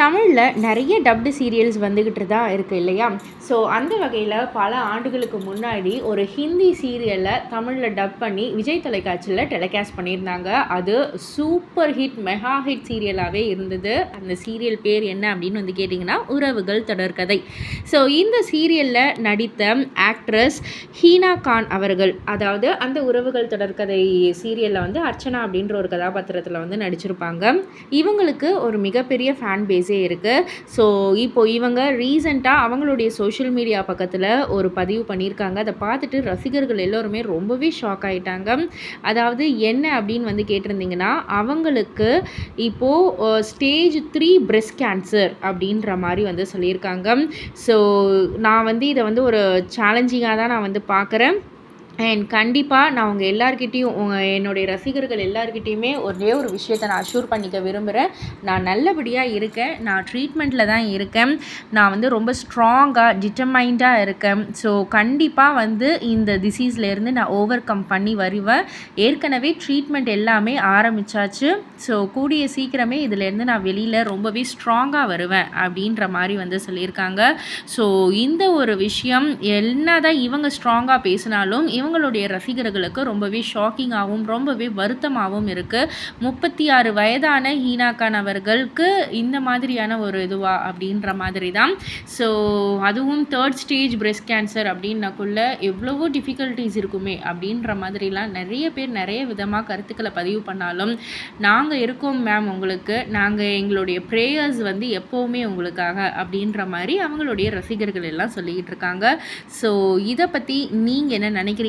தமிழில் நிறைய dubbed serials வந்துக்கிட்டு தான் இருக்குது இல்லையா? ஸோ அந்த வகையில் பல ஆண்டுகளுக்கு முன்னாடி ஒரு ஹிந்தி சீரியலை தமிழில் டப் பண்ணி விஜய் தொலைக்காட்சியில் டெலிகாஸ்ட் பண்ணியிருந்தாங்க. அது சூப்பர் ஹிட் மெகா ஹிட் சீரியலாகவே இருந்தது. அந்த சீரியல் பேர் என்ன அப்படின்னு வந்து கேட்டிங்கன்னா உறவுகள் தொடர்கதை ஸோ இந்த சீரியலில் நடித்த ஆக்ட்ரஸ் ஹீனா கான் அவர்கள் அதாவது அந்த உறவுகள் தொடர்கதை சீரியலில் வந்து அர்ச்சனா அப்படின்ற ஒரு கதாபாத்திரத்தில் வந்து நடிச்சிருப்பாங்க. இவங்களுக்கு ஒரு மிகப்பெரிய ஃபேன் பேஸ் பேஸே இருக்குது ஸோ இப்போ இவங்க ரீசண்டாக அவங்களுடைய சோஷியல் மீடியா பக்கத்தில் ஒரு பதிவு பண்ணியிருக்காங்க அதை பார்த்துட்டு ரசிகர்கள் எல்லோருமே ரொம்பவே ஷாக் ஆகிட்டாங்க அதாவது என்ன அப்படின்னு வந்து கேட்டிருந்தீங்கன்னா அவங்களுக்கு இப்போது ஸ்டேஜ் த்ரீ பிரெஸ்ட் கேன்சர் அப்படின்ற மாதிரி வந்து சொல்லியிருக்காங்க. ஸோ நான் வந்து இதை வந்து ஒரு சேலஞ்சிங்காக தான் நான் வந்து பார்க்குறேன். அண்ட் கண்டிப்பாக நான் உங்கள் எல்லாருக்கிட்டேயும் உங்கள் என்னுடைய ரசிகர்கள் எல்லாருக்கிட்டேயுமே ஒரே ஒரு விஷயத்தை நான் அஷ்யூர் பண்ணிக்க விரும்புகிறேன் நான் நல்லபடியாக இருக்கேன். நான் ட்ரீட்மெண்ட்டில் தான் இருக்கேன். நான் வந்து ரொம்ப ஸ்ட்ராங்காக டிட்டர்மைண்டாக இருக்கேன். ஸோ கண்டிப்பாக வந்து இந்த டிசீஸ்லேருந்து நான் ஓவர் கம் பண்ணி வருவேன். ஏற்கனவே ட்ரீட்மெண்ட் எல்லாமே ஆரம்பித்தாச்சு ஸோ கூடிய சீக்கிரமே இதிலேருந்து நான் வெளியில் ரொம்பவே ஸ்ட்ராங்காக வருவேன் அப்படின்ற மாதிரி வந்து சொல்லியிருக்காங்க. ஸோ இந்த ஒரு விஷயம் என்ன தான் இவங்க ஸ்ட்ராங்காக பேசினாலும் இவங்களுடைய ரசிகர்களுக்கு ரொம்பவே ஷாக்கிங்காகவும் ரொம்பவே வருத்தமாகவும் இருக்குது முப்பத்தி ஆறு வயதான ஹீனா கான் அவர்களுக்கு இந்த மாதிரியான ஒரு இதுவா அப்படின்ற மாதிரி தான் ஸோ அதுவும் தேர்ட் ஸ்டேஜ் பிரெஸ்ட் கேன்சர் அப்படின்னக்குள்ள எவ்வளவோ டிஃபிகல்ட்டிஸ் இருக்குமே அப்படின்ற மாதிரிலாம் நிறைய பேர் நிறைய விதமாக கருத்துக்களை பதிவு பண்ணாலும் நாங்கள் இருக்கோம் மேம் உங்களுக்கு. நாங்கள் எங்களுடைய ப்ரேயர்ஸ் வந்து எப்போவுமே உங்களுக்காக அப்படின்ற மாதிரி அவங்களுடைய ரசிகர்கள் எல்லாம் சொல்லிக்கிட்டு இருக்காங்க. ஸோ இதை பற்றி நீங்கள் என்ன நினைக்கிறீங்க?